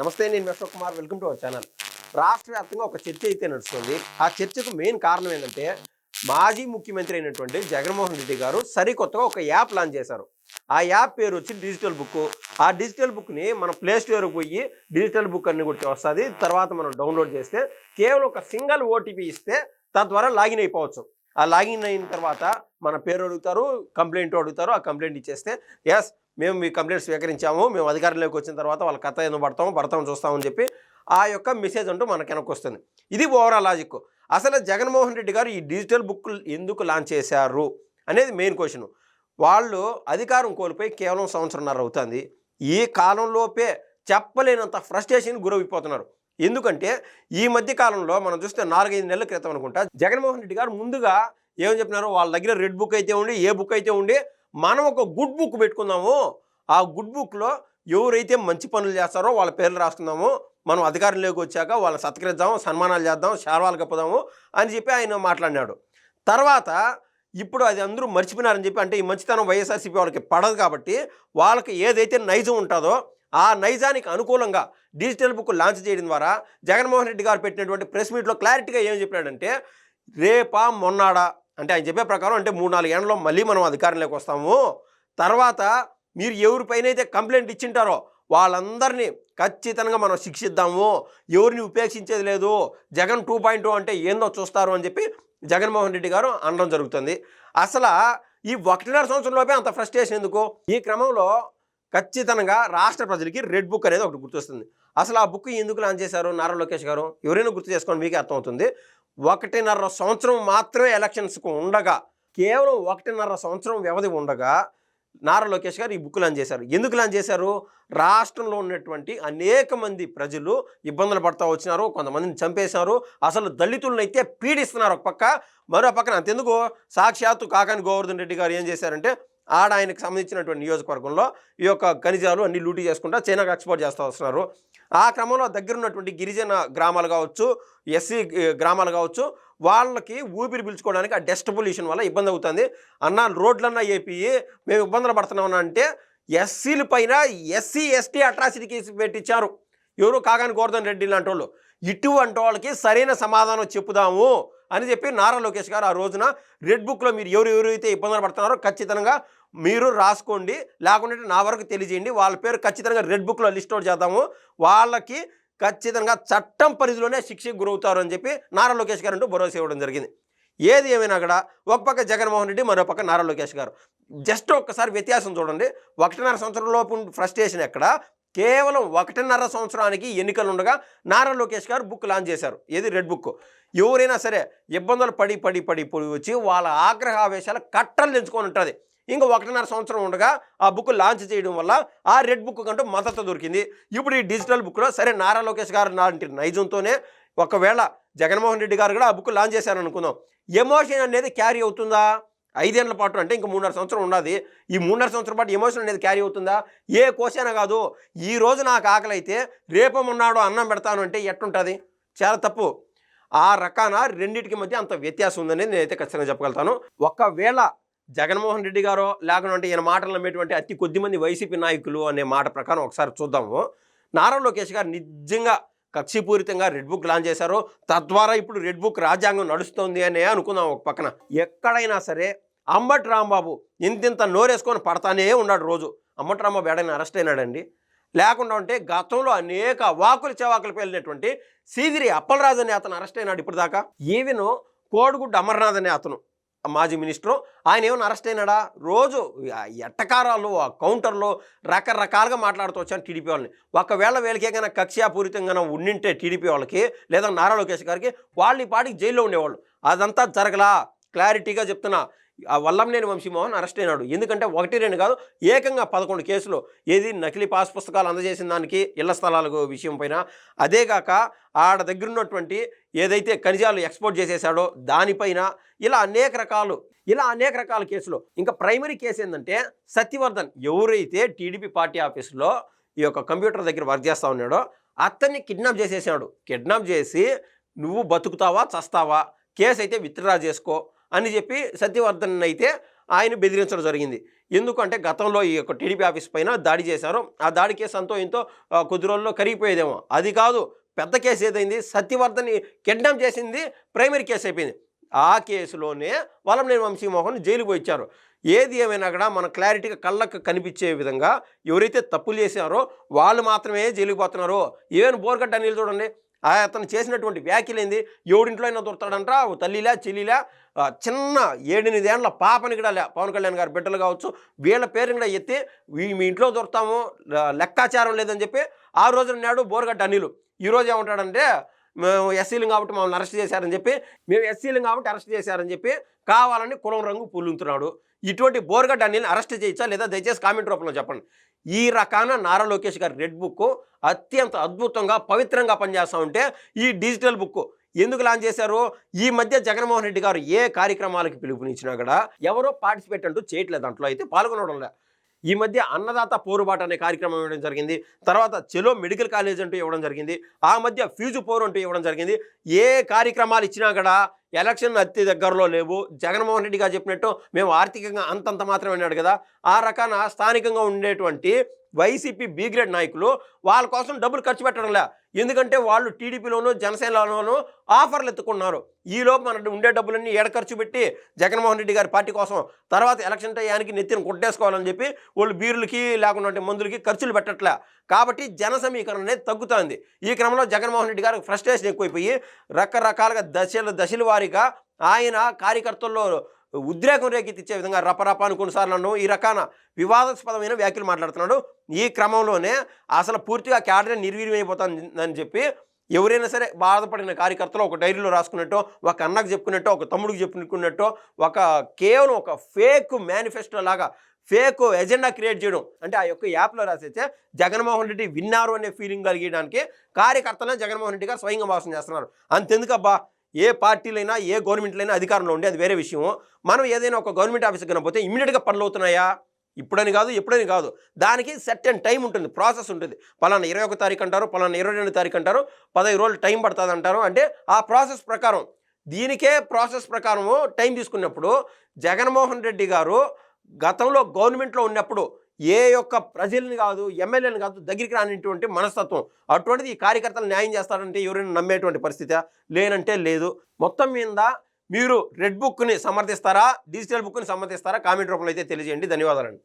నమస్తే నేను Ashok Kumar. Welcome to our channel. రాష్ట్ర వ్యాప్తంగా ఒక చర్చ అయితే నడుస్తుంది. ఆ చర్చకు మెయిన్ కారణం ఏంటంటే మాజీ ముఖ్యమంత్రి అయినటువంటి జగన్మోహన్ రెడ్డి గారు సరికొత్తగా ఒక యాప్ లాంచ్ చేశారు. ఆ యాప్ పేరు వచ్చి డిజిటల్ బుక్. ఆ డిజిటల్ బుక్ని మన ప్లే స్టోర్కి పోయి డిజిటల్ బుక్ అన్ని కూడా వస్తుంది. తర్వాత మనం డౌన్లోడ్ చేస్తే కేవలం ఒక సింగిల్ ఓటీపీ ఇస్తే తద్వారా లాగిన్ అయిపోవచ్చు. ఆ లాగిన్ అయిన తర్వాత మన పేరు అడుగుతారు కంప్లైంట్ అడుగుతారు ఆ కంప్లైంట్ ఇచ్చేస్తే ఎస్ మేము మీ కంప్లైంట్ స్వీకరించాము మేము అధికారంలోకి వచ్చిన తర్వాత వాళ్ళ కథ ఎందుకు పడతాము పడతాము చూస్తామని చెప్పి ఆ యొక్క మెసేజ్ అంటూ మనకు వెనక్కి వస్తుంది. ఇది ఓవరాల్ లాజిక్ అసలు జగన్మోహన్ రెడ్డి గారు ఈ డిజిటల్ బుక్ ఎందుకు లాంచ్ చేశారు అనేది మెయిన్ క్వశ్చన్ వాళ్ళు అధికారం కోల్పోయి కేవలం సంవత్సరంన్నర అవుతుంది. ఈ కాలంలోపే చెప్పలేనంత ఫ్రస్ట్రేషన్ గురైపోతున్నారు ఎందుకంటే ఈ మధ్య కాలంలో మనం చూస్తే నాలుగైదు నెలల క్రితం అనుకుంటా జగన్మోహన్ రెడ్డి గారు ముందుగా ఏమని చెప్పినారు? వాళ్ళ దగ్గర రెడ్ బుక్ అయితే ఉండి ఏ బుక్ అయితే ఉండి మనం ఒక గుడ్ బుక్ పెట్టుకుందాము. ఆ గుడ్ బుక్లో ఎవరైతే మంచి పనులు చేస్తారో వాళ్ళ పేర్లు రాసుకుందాము. మనం అధికారంలోకి వచ్చాక వాళ్ళని సత్కరిద్దాము సన్మానాలు చేద్దాం శార్వాలు కప్పుదాము అని చెప్పి ఆయన మాట్లాడినాడు. తర్వాత ఇప్పుడు అది అందరూ మర్చిపోయినారని చెప్పి అంటే ఈ మంచితనం వైఎస్ఆర్సీపీ వాళ్ళకి పడదు కాబట్టి వాళ్ళకి ఏదైతే నైజం ఉంటుందో ఆ నైజానికి అనుకూలంగా డిజిటల్ బుక్ లాంచ్ చేయడం ద్వారా జగన్మోహన్ రెడ్డి గారు పెట్టినటువంటి ప్రెస్ మీట్లో క్లారిటీగా ఏం చెప్పాడంటే రేపా మొన్నాడా అంటే ఆయన చెప్పే ప్రకారం అంటే మూడు నాలుగు ఏళ్ళలో మళ్ళీ మనం అధికారంలోకి వస్తాము. తర్వాత మీరు ఎవరిపైనైతే అయితే కంప్లైంట్ ఇచ్చింటారో వాళ్ళందరినీ ఖచ్చితంగా మనం శిక్షిద్దాము. ఎవరిని ఉపేక్షించేది లేదు. జగన్ టూ పాయింట్ అంటే ఏందో చూస్తారు అని చెప్పి జగన్మోహన్ రెడ్డి గారు అనడం జరుగుతుంది. అసలు ఈ ఒకటిన్నర సంవత్సరంలోపే అంత ఫ్రస్ట్రేషన్ ఎందుకు? ఈ క్రమంలో ఖచ్చితంగా రాష్ట్ర ప్రజలకి రెడ్ బుక్ అనేది ఒకటి గుర్తొస్తుంది. అసలు ఆ బుక్ ఎందుకు లాంచ్ చేశారు నారా లోకేష్ గారు? ఎవరైనా గుర్తు చేసుకోండి మీకే అర్థమవుతుంది. ఒకటిన్నర సంవత్సరం మాత్రమే ఎలక్షన్స్కు ఉండగా కేవలం ఒకటిన్నర సంవత్సరం వ్యవధి ఉండగా నారా లోకేష్ గారు ఈ బుక్ లాంచ్ చేశారు ఎందుకు లాంచ్ చేశారు రాష్ట్రంలో ఉన్నటువంటి అనేక మంది ప్రజలు ఇబ్బందులు పడతా వచ్చినారు కొంతమందిని చంపేశారు. అసలు దళితులను అయితే పీడిస్తున్నారు ఒక పక్క మరో పక్కన అంతెందుకు? సాక్షాత్తు కాకాని గోవర్ధన్ రెడ్డి గారు ఏం చేశారంటే ఆడ ఆయనకు సంబంధించినటువంటి నియోజకవర్గంలో ఈ యొక్క ఖనిజాలు అన్ని లూటీ చేసుకుంటా చైనాకు ఎక్స్పోర్ట్ చేస్తూ వస్తున్నారు. ఆ క్రమంలో దగ్గరున్నటువంటి గిరిజన గ్రామాలు కావచ్చు ఎస్సీ గ్రామాలు కావచ్చు వాళ్ళకి ఊపిరి పీల్చుకోవడానికి ఆ డస్ట్ పొల్యూషన్ వల్ల ఇబ్బంది అవుతుంది. అన్న రోడ్లన్నా ఏపీ మేము ఇబ్బందులు పడుతున్నామని అంటే ఎస్సీల పైన ఎస్సీ ఎస్టీ అట్రాసిటీ కేసు పెట్టించారు. ఎవరు కాగాని గోవర్ధన్ రెడ్డి లాంటి వాళ్ళు ఇటువంటి వాళ్ళకి సరైన సమాధానం చెప్పుదాము. అని చెప్పి నారా లోకేష్ గారు ఆ రోజున రెడ్ బుక్లో మీరు ఎవరు ఎవరైతే ఇబ్బందులు పడుతున్నారో ఖచ్చితంగా మీరు రాసుకోండి. లేకుంటే నా వరకు తెలియజేయండి. వాళ్ళ పేరు ఖచ్చితంగా రెడ్ బుక్లో లిస్ట్ అవుట్ చేద్దాము. వాళ్ళకి ఖచ్చితంగా చట్టం పరిధిలోనే శిక్షకు గురవుతారు అని చెప్పి నారా లోకేష్ గారు అంటూ భరోసా ఇవ్వడం జరిగింది. ఏది ఏమైనా కూడా ఒక పక్క జగన్మోహన్ రెడ్డి మరో పక్క నారా లోకేష్ గారు. జస్ట్ ఒక్కసారి వ్యత్యాసం చూడండి. ఒకటిన్నర సంవత్సరం లోపు ఫ్రస్ట్రేషన్ ఎక్కడ? కేవలం ఒకటిన్నర సంవత్సరానికి ఎన్నికలు ఉండగా నారా లోకేష్ గారు బుక్ లాంచ్ చేశారు. ఏది? Red book. ఎవరైనా సరే ఇబ్బందులు పడి పడి పడి పడి వచ్చి వాళ్ళ ఆగ్రహ ఆవేశాలు కట్టలు తెంచుకొని ఉంటుంది. ఇంకా ఒకటిన్నర సంవత్సరం ఉండగా ఆ బుక్ లాంచ్ చేయడం వల్ల ఆ రెడ్ బుక్ కంటూ మద్దతు దొరికింది. ఇప్పుడు ఈ డిజిటల్ బుక్లో సరే నారా లోకేష్ గారు లాంటి నైజంతోనే ఒకవేళ జగన్మోహన్ రెడ్డి గారు కూడా ఆ బుక్ లాంచ్ చేశారని అనుకుందాం. ఎమోషన్ అనేది క్యారీ అవుతుందా? ఐదేళ్ళ పాటు అంటే ఇంకా మూడున్నర సంవత్సరం ఉన్నది ఈ మూడున్నర సంవత్సరం పాటు ఎమోషన్ అనేది క్యారీ అవుతుందా? ఏ క్వశ్చన్ కాదు. ఈ రోజు నాకు ఆకలి అయితే రేపు మొన్నాడు అన్నం పెడతాను అంటే ఎట్టుంటుంది? చాలా తప్పు. ఆ రకాన రెండింటికి మధ్య అంత వ్యత్యాసం ఉందనేది నేనైతే ఖచ్చితంగా చెప్పగలుగుతాను. ఒకవేళ జగన్మోహన్ రెడ్డి గారో లేకుంటే ఈయన మాటలు నమ్మేటువంటి అతి కొద్దిమంది వైసీపీ నాయకులు అనే మాట ప్రకారం ఒకసారి చూద్దాము. నారా లోకేష్ గారు నిజంగా కక్షిపూరితంగా రెడ్ బుక్ లాంచ్ చేశారు. తద్వారా ఇప్పుడు రెడ్ బుక్ రాజ్యాంగం నడుస్తుంది అనే అనుకుందాం ఒక పక్కన. ఎక్కడైనా సరే అంబటి రాంబాబు ఇంతింత నోరేసుకొని పడతానే ఉన్నాడు రోజు. అంబటి రాంబాబు ఎడైనా అరెస్ట్ అయినాడండి. లేకుండా ఉంటే గతంలో అనేక వాకులు చెవాకులు పేలినటువంటి సీదిరి అప్పలరాజు అనే అతను అరెస్ట్ అయినాడు ఇప్పుడు దాకా ఈవెన్ కోడిగుడ్డు అమర్నాథ్ అనే అతను మాజీ మినిస్టరు ఆయన ఏమైనా అరెస్ట్ అయినాడా? రోజు ఎట్టకారాలు ఆ కౌంటర్లో రకరకాలుగా మాట్లాడుతూ వచ్చాను టీడీపీ వాళ్ళని. ఒకవేళ వీళ్ళకే కన్నా కక్ష్యాపూరితంగా ఉండింటే టీడీపీ వాళ్ళకి లేదా నారా లోకేష్ గారికి వాళ్ళు ఈ పాటికి జైల్లో ఉండేవాళ్ళు. అదంతా జరగలా. క్లారిటీగా చెప్తున్నా. వల్లంనేని వంశీమోహన్ అరెస్ట్ అయినాడు. ఎందుకంటే ఒకటి రెండు కాదు ఏకంగా పదకొండు కేసులు. ఏది నకిలీ పాస్ పుస్తకాలు అందజేసిన దానికి ఇళ్ళ స్థలాలకు విషయం పైన. అదేగాక ఆడ దగ్గర ఉన్నటువంటి ఏదైతే ఖనిజాలు ఎక్స్పోర్ట్ చేసేసాడో దానిపైన ఇలా అనేక రకాలు ఇలా అనేక రకాల కేసులు. ఇంకా ప్రైమరీ కేసు ఏంటంటే సత్యవర్ధన్ ఎవరైతే టీడీపీ పార్టీ ఆఫీసులో ఈ యొక్క కంప్యూటర్ దగ్గర వర్క్ చేస్తూ ఉన్నాడో అతన్ని కిడ్నాప్ చేసేసాడు. కిడ్నాప్ చేసి నువ్వు బతుకుతావా చస్తావా? కేసు అయితే విత్డ్రా చేసుకో. అని చెప్పి సత్యవర్ధన్ అయితే ఆయన బెదిరించడం జరిగింది. ఎందుకంటే గతంలో ఈ యొక్క టీడీపీ ఆఫీస్ పైన దాడి చేశారు. ఆ దాడి కేసు అంతో ఇంతో కొద్ది రోజుల్లో కరిగిపోయేదేమో. అది కాదు పెద్ద కేసు ఏదైంది? సత్యవర్ధన్ కిడ్నాప్ చేసింది ప్రైమరీ కేసు అయిపోయింది. ఆ కేసులోనే వలంనేని వంశీమోహన్ జైలుకు వచ్చారు ఏది ఏమైనా కూడా మన క్లారిటీగా కళ్ళకు కనిపించే విధంగా ఎవరైతే తప్పులు చేశారో వాళ్ళు మాత్రమే జైలుకు పోతున్నారు. ఈవెన్ బోర్గడ్డ అనిల్ చూడండి అతను చేసినటువంటి వ్యాఖ్యలు ఏంది ఎవడింట్లో అయినా దొరుకుతాడంట ఓ తల్లిలా చెల్లిలా? చిన్న ఏడెనిమిదేళ్ళ పాపని కూడా లే పవన్ కళ్యాణ్ గారు బిడ్డలు కావచ్చు వీళ్ళ పేరుని కూడా ఎత్తి మీ ఇంట్లో దొరుకుతాము లెక్కాచారం లేదని చెప్పి ఆ రోజున నాడు బోర్గడ్డ అనిలు. ఈరోజు ఏమంటాడంటే మేము ఎస్సీలు కాబట్టి మమ్మల్ని అరెస్ట్ చేశారని చెప్పి మేము ఎస్సీలు కాబట్టి అరెస్ట్ చేశారని చెప్పి కావాలని కులం రంగు పులుగుతున్నాడు ఇటువంటి బోర్గడ్డ అనిల్ని అరెస్ట్ చేయొచ్చా లేదా దయచేసి కామెంట్ రూపంలో చెప్పండి. ఈ రకాన నారా లోకేష్ గారి రెడ్ బుక్ అత్యంత అద్భుతంగా పవిత్రంగా పనిచేస్తూ ఉంటే ఈ డిజిటల్ బుక్ ఎందుకు లాంచ్ చేశారు? ఈ మధ్య జగన్మోహన్ రెడ్డి గారు ఏ కార్యక్రమాలకు పిలుపునిచ్చినా కూడా ఎవరో పార్టిసిపేట్ అంటూ చేయట్లేదు దాంట్లో. అయితే పాల్గొనడం లేదు ఈ మధ్య అన్నదాత పోరుబాట అనే కార్యక్రమం ఇవ్వడం జరిగింది. తర్వాత చెలో మెడికల్ కాలేజ్ అంటూ ఇవ్వడం జరిగింది. ఆ మధ్య ఫ్యూజు పోరు అంటూ ఇవ్వడం జరిగింది. ఏ కార్యక్రమాలు ఇచ్చినా కూడా ఎలక్షన్ అతి దగ్గరలో లేవు. జగన్మోహన్ రెడ్డి గారు చెప్పినట్టు మేము ఆర్థికంగా అంతంత మాత్రమే అన్నాడు కదా. ఆ రకాన స్థానికంగా ఉండేటువంటి వైసీపీ బి గ్రేడ్ నాయకులు వాళ్ళ కోసం డబ్బులు ఖర్చు పెట్టడంలే. ఎందుకంటే వాళ్ళు టీడీపీలోనూ జనసేనలోనూ ఆఫర్లు ఎత్తుకున్నారు. ఈలోపు మన ఉండే డబ్బులన్నీ ఏడ ఖర్చు పెట్టి జగన్మోహన్ రెడ్డి గారి పార్టీ కోసం తర్వాత ఎలక్షన్ టయానికి నెత్తిన కొట్టేసుకోవాలని చెప్పి వాళ్ళు బీర్లకి లేకుండా మందులకి ఖర్చులు పెట్టట్లే. కాబట్టి జన సమీకరణ అనేది తగ్గుతుంది. ఈ క్రమంలో జగన్మోహన్ రెడ్డి గారికి ఫ్రస్ట్రేషన్ ఎక్కువైపోయి రకరకాలుగా దశల దశల వారీగా ఆయన కార్యకర్తల్లో ఉద్రేకం రేకెత్తిచ్చే విధంగా రపరప అని కొన్నిసార్లు అనడం ఈ రకాన వివాదాస్పదమైన వ్యాఖ్యలు మాట్లాడుతున్నాడు. ఈ క్రమంలోనే అసలు పూర్తిగా క్యాడర్ నిర్వీర్యమైపోతుందని చెప్పి ఎవరైనా సరే బాధపడిన కార్యకర్తలు ఒక డైరీలో రాసుకున్నట్టు ఒక అన్నకు చెప్పుకున్నట్టు ఒక తమ్ముడికి చెప్పుకున్నట్టు ఒక కేవలం ఒక ఫేక్ మేనిఫెస్టో లాగా ఫేక్ ఎజెండా క్రియేట్ చేయడం. అంటే ఆ యొక్క యాప్లో రాసేస్తే జగన్మోహన్ రెడ్డి విన్నారు అనే ఫీలింగ్ కలిగడానికి కార్యకర్తలను జగన్మోహన్ రెడ్డి గారు స్వయంగా మోసం చేస్తున్నారు. అంతెందుకబ్బా? ఏ పార్టీలైనా ఏ గవర్నమెంట్లైనా అధికారంలో ఉండి అది వేరే విషయం మనం ఏదైనా ఒక గవర్నమెంట్ ఆఫీస్కి కనపోతే ఇమ్మీడియట్గా పనులు అవుతున్నాయా? ఇప్పుడని కాదు ఎప్పుడని కాదు. దానికి సెట్ అండ్ టైం ఉంటుంది ప్రాసెస్ ఉంటుంది. పలానా ఇరవై ఒక తారీఖు అంటారు పలానా ఇరవై రెండు తారీఖు అంటారు పదహైదు రోజులు టైం పడుతుంది అంటారు. అంటే ఆ ప్రాసెస్ ప్రకారం దీనికే ప్రాసెస్ ప్రకారము టైం తీసుకున్నప్పుడు జగన్మోహన్ రెడ్డి గారు గతంలో గవర్నమెంట్లో ఉన్నప్పుడు ఏ యొక్క ప్రజల్ని కాదు ఎమ్మెల్యేని కాదు దగ్గరికి రానిటువంటి మనస్తత్వం. అటువంటిది ఈ కార్యకర్తలు న్యాయం చేస్తారంటే ఎవరైనా నమ్మేటువంటి పరిస్థితి లేనంటే లేదు. మొత్తం మీద మీరు రెడ్ బుక్ని సమర్థిస్తారా డిజిటల్ బుక్ని సమర్థిస్తారా కామెంట్ రూపంలో అయితే తెలియజేయండి. ధన్యవాదాలండి.